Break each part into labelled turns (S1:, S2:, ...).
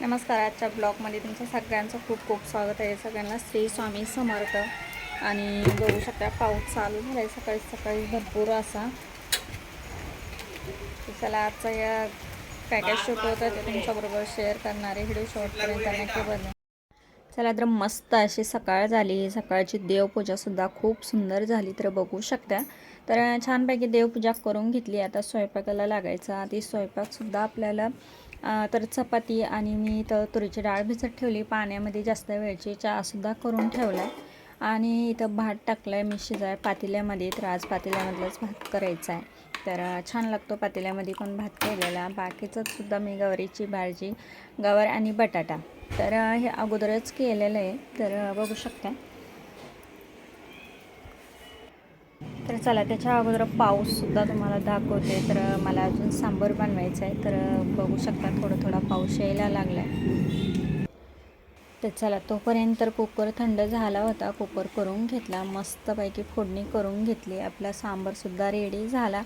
S1: नमस्कार आजच्या ब्लॉगमध्ये तुमचं सगळ्यांचं खूप खूप स्वागत आहे. सगळ्यांना श्री स्वामी समर्थ आणि बघू शकता पाऊस चालू झाला आहे सकाळी सकाळी भरपूर असा. चला आजचा या काय काय शूट होतं ते तुमच्याबरोबर शेअर करणारे व्हिडिओ शॉर्टपर्यंत नक्की बघा. चला तर मस्त अशी सकाळ झाली. सकाळची देवपूजासुद्धा खूप सुंदर झाली तर बघू शकता. तर छानपैकी देवपूजा करून घेतली. आता स्वयंपाकाला लागायचा. ती स्वयंपाकसुद्धा आपल्याला तर चपाती आणि मी इथं तुरीची डाळ भिजत ठेवली. पाण्यामध्ये जास्त वेळची चहासुद्धा करून ठेवला. आहे आणि इथं भात टाकला आहे मी शिजाय पातेल्यामध्ये. तर आज पातेल्यामधलाच भात करायचा आहे. तर छान लागतो पातेल्यामध्ये पण भात केलेला. बाकीचं सुद्धा मी गवारीची भाजी गवार आणि बटाटा. तर हे अगोदरच केलेलं आहे. तर बघू शकता. तर चला त्याच्या अगोदर पाऊससुद्धा तुम्हाला दाखवते. तर मला अजून सांबर बनवायचं आहे. तर बघू शकता थोडं थोडा पाऊस यायला लागला आहे तर चला तोपर्यंत तर कुकर थंड झाला होता. कुकर करून घेतला. मस्तपैकी फोडणी करून घेतली. आपला सांबरसुद्धा रेडी झाला.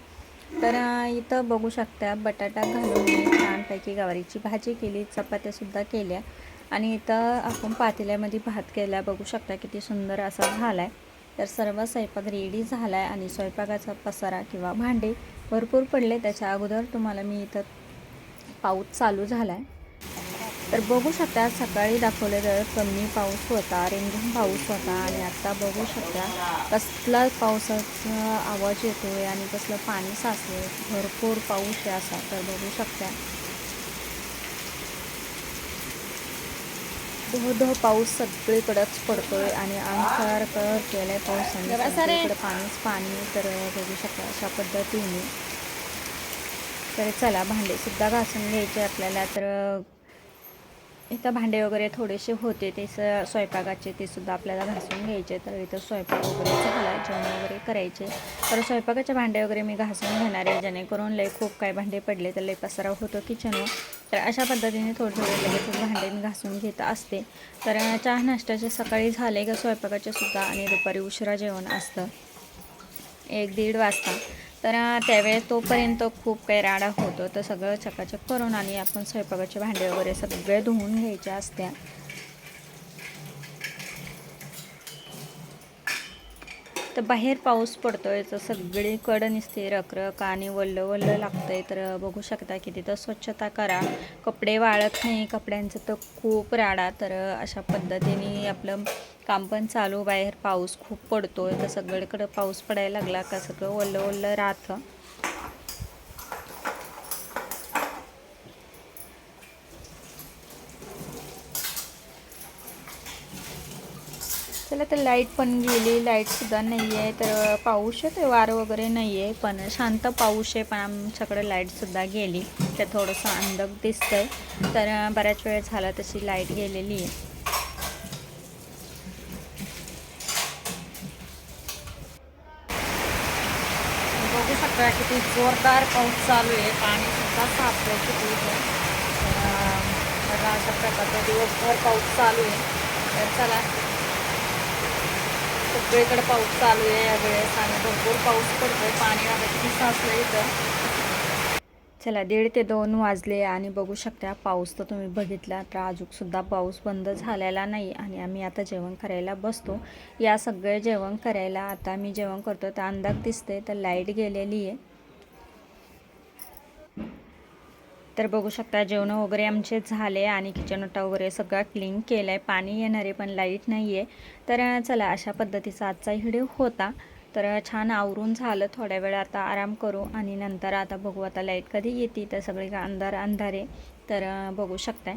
S1: तर इथं बघू शकता बटाटा घालून मी छानपैकी गवारीची भाजी केली. चपात्यासुद्धा केल्या. आणि इथं आपण पातेल्यामध्ये भात केला. बघू शकता किती सुंदर असा झाला आहे तर सर्व स्वयंपाक रेडी झाला आहे आणि स्वयंपाकाचा पसारा किंवा भांडे भरपूर पडले त्याच्या अगोदर तुम्हाला मी इथं पाऊस चालू झाला आहे तर बघू शकता सकाळी दाखवले तर कमी पाऊस होता रिमझिम पाऊस होता आणि आत्ता बघू शकता कसला पावसाचा आवाज येतो आहे आणि कसलं पाणी साचलं भरपूर पाऊस आहे असा तर बघू शकता. धो धो पाऊस सगळीकडेच पडतोय आणि अंगार केलाय पावसाने. सगळीकडे पाणीच पाणी तर बघू शकता अशा पद्धतीने. तर चला भांडेसुद्धा घासून घ्यायचे आपल्याला. तर इथं भांडे वगैरे थोडेसे होते ते स स्वयंपाकाचे ते सुद्धा आपल्याला घासून घ्यायचे. तर इथं स्वयंपाक वगैरे झाला जेवण वगैरे करायचे. तर स्वयंपाकाचे भांडे वगैरे मी घासून घेणार आहे जेणेकरून लय खूप काय भांडे पडले तर लय पसारा होतो किचनवर. तर अशा पद्धतीने थोडे थोडे लगेच भांडे मी घासून घेत असते. तर चहा नाश्त्याचे सकाळी झाले का स्वयंपाकाचे सुद्धा आणि दुपारी उशिरा जेवण असतं. एक दीड वाजता. तर त्यावेळेस तोपर्यंत खूप काही राडा होतो. तर सगळं चकाचक करून आणि आपण स्वयंपाकाचे भांडे वगैरे सगळे धुवून घ्यायचे असत्या. तर बाहेर पाऊस पडतो आहे तर सगळीकडं निसते रखरख आणि वल्ल वल्ल आहे तर बघू शकता की तिथं स्वच्छता करा. कपडे वाळत नाही कपड्यांचं तर खूप राडा. तर अशा पद्धतीने आपलं काम पण चालू. बाहेर पाऊस खूप पडतो आहे तर सगळीकडं पाऊस पडायला लागला का सगळं वल्ल वल्ल राहतं. चला तर लाइट पण गेली. लाईटसुद्धा नाही आहे तर पाऊस आहे वारं वगैरे नाही आहे पण शांत पाऊस आहे पण आमच्याकडे लाईटसुद्धा गेली. तर थोडंसं अंधक दिसतंय. तर बऱ्याच वेळ झाला तशी लाइट गेलेली आहे. बघू शकता किती जोरदार पाऊस चालू आहे. पाणीसुद्धा सुद्धा आहे किती तर अशा प्रकारचा दिवसभर पाऊस चालू आहे. तर चला सगळीकडे पाऊस चालू आहे या वेळेस आणि भरपूर पाऊस पडतोय पाणी आता किती साचलं इथं. चला दीड ते दोन वाजले आणि बघू शकता पाऊस तर तुम्ही बघितला तर अजूनसुद्धा पाऊस बंद झालेला नाही आणि आम्ही आता जेवण करायला बसतो. या सगळे जेवण करायला आता मी जेवण करतो तर अंदाज दिसते तर लाइट गेलेली आहे. तर बघू शकता जेवण वगैरे आमचे झाले आणि किचन ओटा वगैरे सगळं क्लीन केलं आहे पाणी येणार आहे पण लाइट नाही आहे तर चला अशा पद्धतीचा आजचा व्हिडिओ होता. तर छान आवरून झालं. थोड्या वेळ आता आराम करू आणि नंतर आता बघू आता लाइट कधी येते. तर सगळे अंधार अंधार. तर बघू शकताय.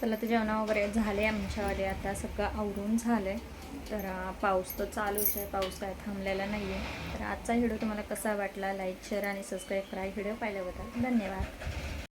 S1: चला तर जेवण वगैरे झाले. आमच्यावाले आता सगळं आवरून झालं आहे तर पाऊस तर चालूच आहे. पाऊस काय थांबलेला नाही आहे तर आजचा व्हिडिओ तुम्हाला कसा वाटला? लाईक शेअर आणि सबस्क्राईब करा. व्हिडिओ पाहिल्याबद्दल धन्यवाद.